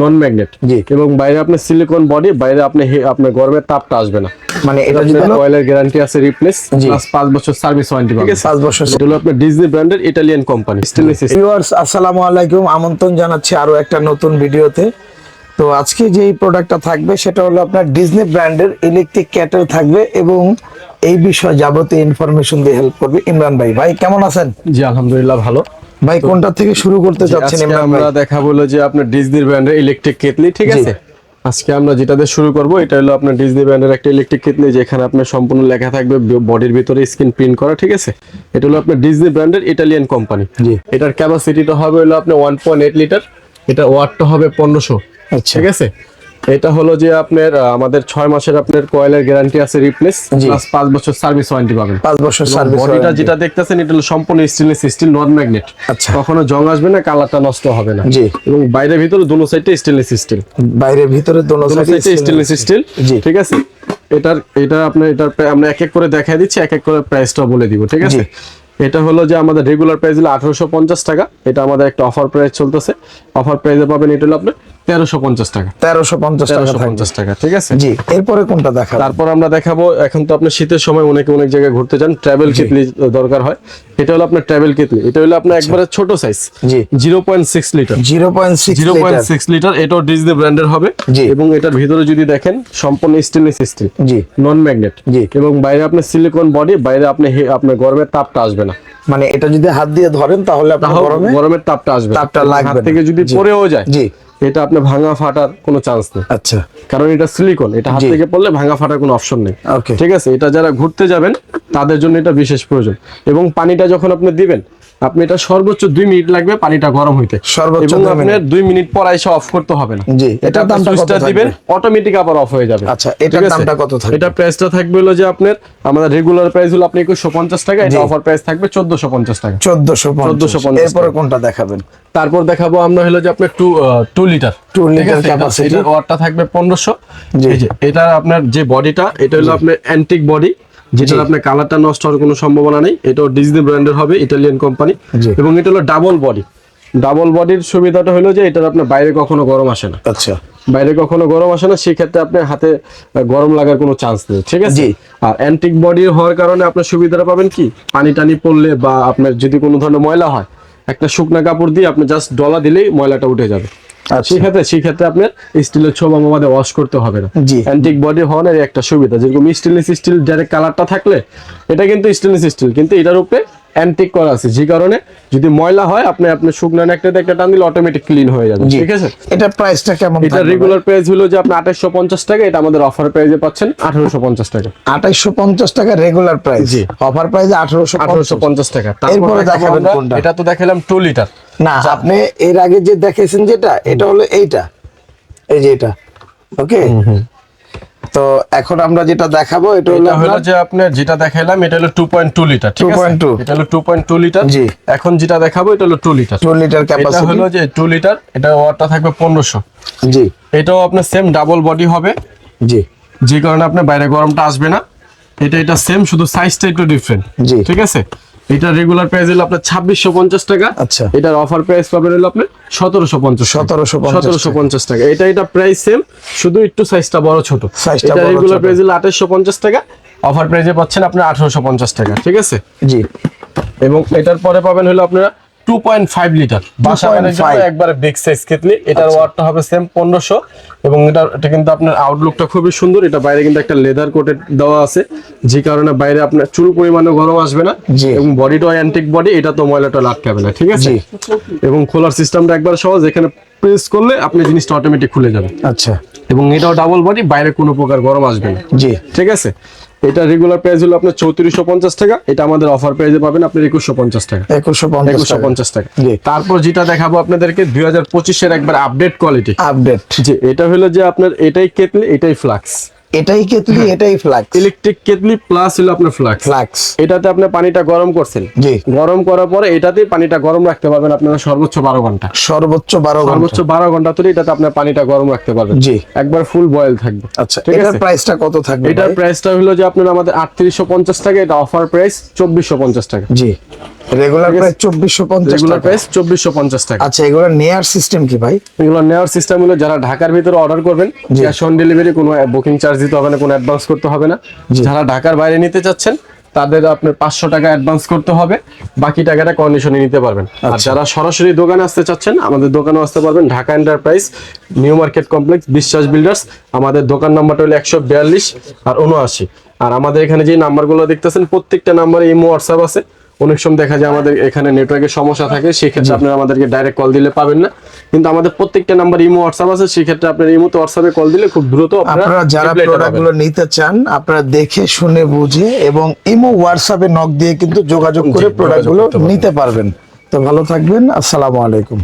নন magnet জি। এবং বাইরে আপনার সিলিকন বডি বাইরে আপনি আপনার গরমের তাপটা আসবে না। মানে এটা যদি অয়েলের গ্যারান্টি আছে রিপ্লেস প্লাস 5 বছর সার্ভিস ওয়ারেন্টি পাবেন। 5 বছর। এটা হলো আপনার ডিজনি ব্র্যান্ডের ইতালিয়ান কোম্পানি স্টেনলেস ভিউয়ার্স আসসালামু আলাইকুম। আমন্ত্রণ জানাচ্ছি আরও একটা নতুন ভিডিওতে। তো আজকে যেই প্রোডাক্টটা থাকবে সেটা হলো আপনার ডিজনি ব্র্যান্ডের ইলেকট্রিক ক্যাটেল থাকবে এবং এই বিষয়ে যাবতীয় ইনফরমেশন দিয়ে হেল্প করবে ইমরান ভাই। ভাই কেমন আছেন? জি আলহামদুলিল্লাহ ভালো। ভাই কোনটা থেকে শুরু করতে চাচ্ছেন ইমরান ভাই? আমরা দেখাবো হলো যে আপনার ডিজনি ব্র্যান্ডের ইলেকট্রিক কেটলি ঠিক আছে? আজকে আমরা যেটা দিয়ে শুরু করব এটা হলো আপনার ডিজনি ব্র্যান্ডের একটা ইলেকট্রিক কেটলি যেখানে আপনার সম্পূর্ণ লেখা থাকবে বডির ভিতরে স্ক্রিন প্রিন্ট করা ঠিক আছে? এটা হলো আপনার ডিজনি ব্র্যান্ডের ইটালিয়ান কোম্পানি জি। এটার ক্যাপাসিটিটা হবে হলো আপনার ওয়ান পয়েন্ট এইট লিটার এটা ওয়াটটা হবে পনেরোশো। ঠিক আছে? এটা হলো যে আপনার আমাদের ছয় মাসের আপনার কয়েলের গ্যারান্টি আছে রিপ্লেস প্লাস পাঁচ বছর সার্ভিস ওয়ারেন্টি পাবেন। পাঁচ বছর সার্ভিস বডিটা যেটা দেখতেছেন এটা হলো সম্পূর্ণ স্টেনলেস স্টিল নন ম্যাগনেট আচ্ছা। কখনো জং আসবে না কালারটা নষ্ট হবে না। জি। এবং বাইরে ভিতরে দুনো সাইডে স্টেনলেস স্টিল বাইরের ভিতরে দোনো সাইডে সাইডে স্টেনলেস স্টিল জি। ঠিক আছে? এটার এটা আপনার এটার আমরা এক এক করে দেখাই দিচ্ছি এক এক করে প্রাইসটা বলে দিব ঠিক আছে? এটা হলো যে আমাদের রেগুলার প্রাইস হলো আঠারোশো পঞ্চাশ টাকা। এটা আমাদের একটা অফার প্রাইস চলতেছে। অফার প্রাইসে পাবেন এটা হলো আপনার তেরোশো পঞ্চাশ টাকা। তেরোশো পঞ্চাশ টাকা তেরোশো পঞ্চাশ টাকা ঠিক আছে? জি এরপরে কোনটা দেখা তারপর আমরা দেখাবো এখন তো আপনার শীতের সময় অনেকে অনেক জায়গায় ঘুরতে যান ট্রাভেল কেটলি দরকার হয়। এটা হলো আপনার ট্রাভেল কেটলি এটা হলো আপনার একবারে ছোট সাইজ জি। Zero point six litre zero point six zero point six litre এটাও ডিজনি ব্র্যান্ডের হবে। এবং এটার ভিতরে যদি দেখেন সম্পূর্ণ স্টেনলেস স্টিল জি। নন ম্যাগনেট জি। এবং বাইরে আপনার সিলিকন বডি বাইরে আপনি আপনার গরমের তাপটা আসবে না। মানে এটা যদি হাত দিয়ে ধরেন তাহলে আপনার গরমে গরমের তাপটা আসবে। তাপটা লাগবে হাত থেকে যদি। পড়েও যায় জি। এটা আপনার ভাঙা ফাটার কোনো চান্স নেই। আচ্ছা। কারণ এটা সিলিকন এটা হাত থেকে পড়লে ভাঙা ফাটার কোনো অপশন নেই. ঠিক আছে? এটা যারা ঘুরতে যাবেন তাদের জন্য এটা বিশেষ প্রয়োজন। এবং পানিটা যখন আপনি দিবেন আপনি এটা সর্বোচ্চ দুই মিনিট লাগবে পানিটা গরম হইতে। সর্বোচ্চ এবং দুই আপনার মিনিট। দুই মিনিট পর আইসা অফ করতে হবে না। জি, এটা দামটা কত? দিবেন অটোমেটিক আবার অফ হয়ে যাবে। আচ্ছা, এটার আছে? দামটা কত থাকবে? এটা প্রাইসটা থাকবে হলো যে আপনার আমাদের রেগুলার প্রাইস হলো আপনি একুশশো পঞ্চাশ টাকা এটা অফার প্রাইস থাকবে চোদ্দশো পঞ্চাশ টাকা। চোদ্দশো পঞ্চাশ। 1450 এরপরে কোনটা দেখাবেন? তারপর দেখাবো আমরা হলো যে আপনার টু টু লিটার 2 লিটার। এটার ওয়াটটা থাকবে পনেরোশো। জি। এটা আপনার যে বডিটা এটা হলো আপনার অ্যান্টিক বডি যেটার আপনার কালারটা নষ্ট হওয়ার কোনো সম্ভাবনা নেই। এটাও ডিজনি ব্র্যান্ডের হবে ইটালিয়ান কোম্পানি এবং এটা হলো ডাবল বডি ডাবল বডির সুবিধাটা হলো যে এটার আপনার বাইরে কখনো গরম আসে না। আচ্ছা। বাইরে কখনো গরম আসে না সেক্ষেত্রে আপনার হাতে গরম লাগার কোনো চান্স নেই। ঠিক আছে? আর অ্যান্টিক বডি হওয়ার কারণে আপনার সুবিধাটা পাবেন কি? পানি টানি পড়লে বা আপনার যদি কোনো ধরনের ময়লা হয় একটা শুকনা কাপড় দিয়ে আপনি জাস্ট ডলা দিলেই ময়লাটা উঠে যাবে। সেক্ষেত্রে সেক্ষেত্রে আপনার স্টিলের ছোবা আমাদের ওয়াশ করতে হবে না। জি। অ্যান্টিক বডি হওয়ার একটা সুবিধা যেরকম স্টেনলেস স্টিল ডাইরেক্ট কালারটা থাকলে এটা কিন্তু স্টেনলেস স্টিল কিন্তু এটার উপরে অ্যান্টিক করা আছে। যে কারণে যদি ময়লা হয় আপনি আপনার শুকনা একটা একটা টান দিলে অটোমেটিক ক্লিন হয়ে যাবে ঠিক আছে? এটা প্রাইসটা কেমন এটা রেগুলার প্রাইস হলো যে আপনি আঠাশশো পঞ্চাশ টাকা এটা আমাদের অফার প্রাইসে পাচ্ছেন আঠারোশো পঞ্চাশ টাকা। আঠাইশো পঞ্চাশ টাকা রেগুলার প্রাইস জি। অফার প্রাইস আঠারোশো আঠারোশো পঞ্চাশ টাকা। তারপর এরপরে দেখাবেন কোনটা? এটা তো দেখালাম টু লিটার না। আপনি এর আগে যে দেখেছেন যেটা এটা হলো এইটা। এই যে এটা। ওকে? তো এখন আমরা যেটা দেখাবো এটা হলো হলো যে আপনার যেটা দেখাইলাম এটা হলো টু পয়েন্ট টু লিটার ঠিক আছে? 2.2 এটা হলো টু পয়েন্ট টু লিটার। জি। এখন যেটা দেখাবো এটা হলো two litre. Two litre capacity এটা হলো যে টু লিটার এটা ওয়াটটা থাকবে পনেরোশো। জি। এটাও আপনার সেম ডাবল বডি হবে। জি। যে কারণে আপনার বাইরে গরমটা আসবে না। এটা এটা সেম শুধু সাইজটা একটু ডিফারেন্ট জি। ঠিক আছে? এটা রেগুলার প্রাইস হলো আপনার ছাব্বিশশো পঞ্চাশ টাকা। আচ্ছা। এটার অফার প্রাইস পাবেন হলো আপনার সতেরোশো পঞ্চাশ সতেরোশো সতেরোশো পঞ্চাশ টাকা। এটা এটা প্রাইস সেম শুধু একটু সাইজটা বড় ছোট। সাইজটা এটা রেগুলার। প্রাইস হলো আঠাশশো পঞ্চাশ টাকা। অফার প্রাইসে পাচ্ছেন আপনার আঠারোশো পঞ্চাশ টাকা। ঠিক আছে? জি। এবং এটার পরে পাবেন হলো আপনারা টু পয়েন্ট ফাইভ লিটার বাসা জন্য একবারে বিগ সাইজ কেতলি এটার ওয়াটটা হবে সেম পনেরোশো। এবং এটা এটা কিন্তু আপনার আউটলুকটা খুবই সুন্দর। এটা বাইরে কিন্তু একটা লেদার কোটেড দেওয়া আছে। যে কারণে বাইরে আপনার চুল পরিমাণে গরম আসবে না। এবং বডিটা অ্যান্টিক বডি এটা তো ময়লাটা আটকাবে না ঠিক আছে। এবং খোলার সিস্টেমটা একবার সহজ। এখানে প্রেস করলে আপনি জিনিসটা অটোমেটিক খুলে যাবে। আচ্ছা। এবং এটাও ডাবল বডি বাইরে কোনো প্রকার গরম আসবে না। জি। ঠিক আছে? এটা রেগুলার প্রাইস হলো আপনার চৌত্রিশশো পঞ্চাশ টাকা। এটা আমাদের অফার প্রাইসে পাবেন আপনার একুশশো পঞ্চাশ টাকা। একুশশো একুশশো পঞ্চাশ টাকা। জি। তারপর যেটা দেখাবো আপনাদেরকে দুই হাজার পঁচিশের একবার আপডেট কোয়ালিটি আপডেট যে এটা হলো যে আপনার এটাই কেটলি এটাই ফ্লাক্স এটাই কেতলি এটাই ফ্লাক্স। ইলেকট্রিক কেতলি প্লাস হলো আপনার ফ্লাক্স ফ্লাক্স। এটাতে আপনি পানিটা গরম করছেন। জি। গরম করার পরে এটাতেই পানিটা গরম রাখতে পারবেন আপনারা সর্বোচ্চ বারো ঘণ্টা। সর্বোচ্চ বারো সর্বোচ্চ ঘণ্টা বারো ঘণ্টা ধরে এটাতে আপনার পানিটা গরম রাখতে পারবেন। জি। একবার ফুল বয়েল থাকবে। আচ্ছা ঠিক এটার প্রাইসটা কত থাকবে এটার? প্রাইসটা হলো যে আপনার আমাদের আটত্রিশশো পঞ্চাশ টাকা এটা অফার প্রাইস চব্বিশশো পঞ্চাশ টাকা। জি। রেগুলার চব্বিশশো পঞ্চাশ রেগুলার প্রাইস চব্বিশশো পঞ্চাশ টাকা। আচ্ছা এগুলো নেয়ার সিস্টেম কি ভাই? এগুলো নেওয়ার সিস্টেম হলো যারা ঢাকার ভিতরে অর্ডার করবেন ক্যাশ অন ডেলিভারি কোনো বুকিং চার্জ দিতে হবে না কোনো অ্যাডভান্স করতে হবে না। যারা ঢাকার বাইরে নিতে চাচ্ছেন তাদের আপনার পাঁচশো টাকা অ্যাডভান্স করতে হবে বাকি টাকাটা কন্ডিশনে নিতে পারবেন। আর যারা সরাসরি দোকানে আসতে চাচ্ছেন আমাদের দোকানে আসতে পারবেন Dhaka enterprise new market complex Biswas builders আমাদের দোকান নাম্বারটা হলো একশো বিয়াল্লিশ আর উনআশি আর আমাদের এখানে যে নাম্বারগুলো দেখতেছেন প্রত্যেকটা নাম্বারে ইমো হোয়াটসঅ্যাপ আছে। অনেক সময় দেখা যায় আমাদের এখানে নেটওয়ার্কের সমস্যা থাকে সেক্ষেত্রে আপনারা আমাদেরকে ডাইরেক্ট কল দিলে পাবেন না। কিন্তু আমাদের প্রত্যেকটা নাম্বার ইমো হোয়াটসঅ্যাপ আছে সেক্ষেত্রে আপনার ইমোতে হোয়াটসঅ্যাপে কল দিলে খুব দ্রুত আপনারা যারা reply টা প্রোডাক্ট পাবেন। গুলো নিতে চান আপনারা দেখে শুনে বুঝে এবং ইমো হোয়াটসঅ্যাপে নক দিয়ে কিন্তু যোগাযোগ করে প্রোডাক্টগুলো প্রোডাক্টগুলো নিতে পারবেন। তো ভালো থাকবেন আসসালামু আলাইকুম।